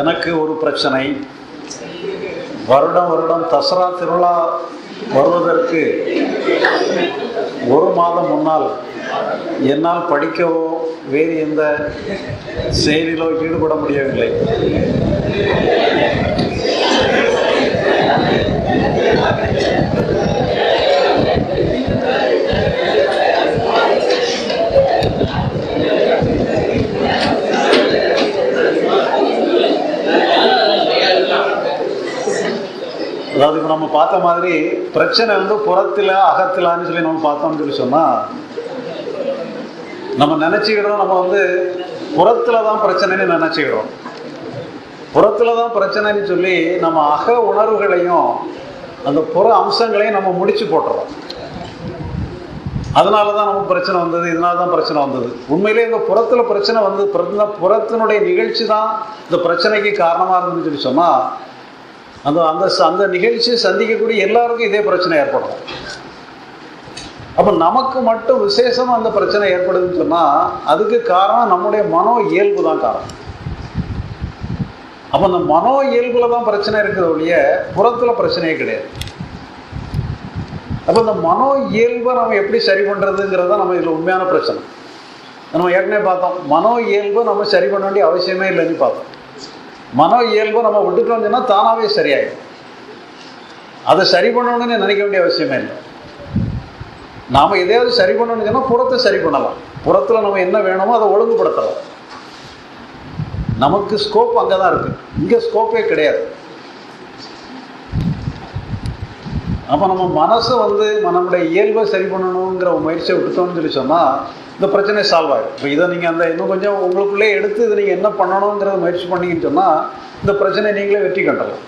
எனக்கு ஒரு பிரச்சனை. வருடம் வருடம் தசரா திருவிழா வருவதற்கு ஒரு மாதம் முன்னால் என்னால் படிக்கவோ வேறு எந்த செயலிலோ ஈடுபட முடியவில்லை. அதாவது இப்போ நம்ம பார்த்த மாதிரி பிரச்சனை வந்து புறத்தில் அகத்திலான்னு சொல்லி நம்ம பார்த்தோம்னு சொல்லி சொன்னால் நம்ம நினச்சிக்கிறோம் நம்ம வந்து புறத்தில் தான் பிரச்சனைன்னு நினச்சிக்கிறோம் புறத்தில் தான் பிரச்சனைன்னு சொல்லி நம்ம அக உணர்வுகளையும் அந்த புற அம்சங்களையும் நம்ம முடிச்சு போட்டுறோம். அதனால தான் நமக்கு பிரச்சனை வந்தது இதனால தான் பிரச்சனை வந்தது. உண்மையிலே இந்த புறத்தில் பிரச்சனை வந்து புறத்தினுடைய நிகழ்ச்சி தான் இந்த பிரச்சனைக்கு காரணமாக இருந்துன்னு சொல்லி சொன்னால் அந்த அந்த அந்த நிகழ்ச்சியை சந்திக்கக்கூடிய எல்லாருக்கும் இதே பிரச்சனை ஏற்படும். அப்போ நமக்கு மட்டும் விசேஷமாக அந்த பிரச்சனை ஏற்படுதுன்னு சொன்னால் அதுக்கு காரணம் நம்முடைய மனோ இயல்பு தான் காரணம். அப்போ அந்த மனோ இயல்புல தான் பிரச்சனை இருக்கிற ஒழிய புறத்தில் பிரச்சனையே கிடையாது. அப்போ இந்த மனோ இயல்பை நம்ம எப்படி சரி பண்ணுறதுங்கிறது தான் நம்ம இதில் உண்மையான பிரச்சனை. நம்ம ஏற்கனவே பார்த்தோம் மனோ இயல்பை நம்ம சரி பண்ண வேண்டிய அவசியமே இல்லைன்னு பார்த்தோம். மனோ இயல்பு நம்ம விட்டுட்டோம் சொன்னால் தானாகவே சரியாயிடும். அதை சரி பண்ணணும்னு நினைக்க வேண்டிய அவசியமே இல்லை. நாம் எதையாவது சரி பண்ணணும்னு சொன்னால் புறத்தை சரி பண்ணலாம். புறத்தில் நம்ம என்ன வேணுமோ அதை ஒழுங்குபடுத்தலாம். நமக்கு ஸ்கோப் அங்கே தான் இருக்குது இங்கே ஸ்கோப்பே கிடையாது. அப்போ நம்ம மனசை வந்து நம்மளுடைய இயல்பை சரி பண்ணணுங்கிற முயற்சியை விட்டுட்டோம்னு சொல்லி சொன்னால் இந்த பிரச்சனை சால்வ் ஆகிடும் இப்போ இதை நீங்கள் அந்த இன்னும் கொஞ்சம் உங்களுக்குள்ளே எடுத்து இதை நீங்கள் என்ன பண்ணணுங்கிறத முயற்சி பண்ணிங்கன்னு சொன்னால் இந்த பிரச்சனை நீங்களே வெற்றி கண்டலாம்.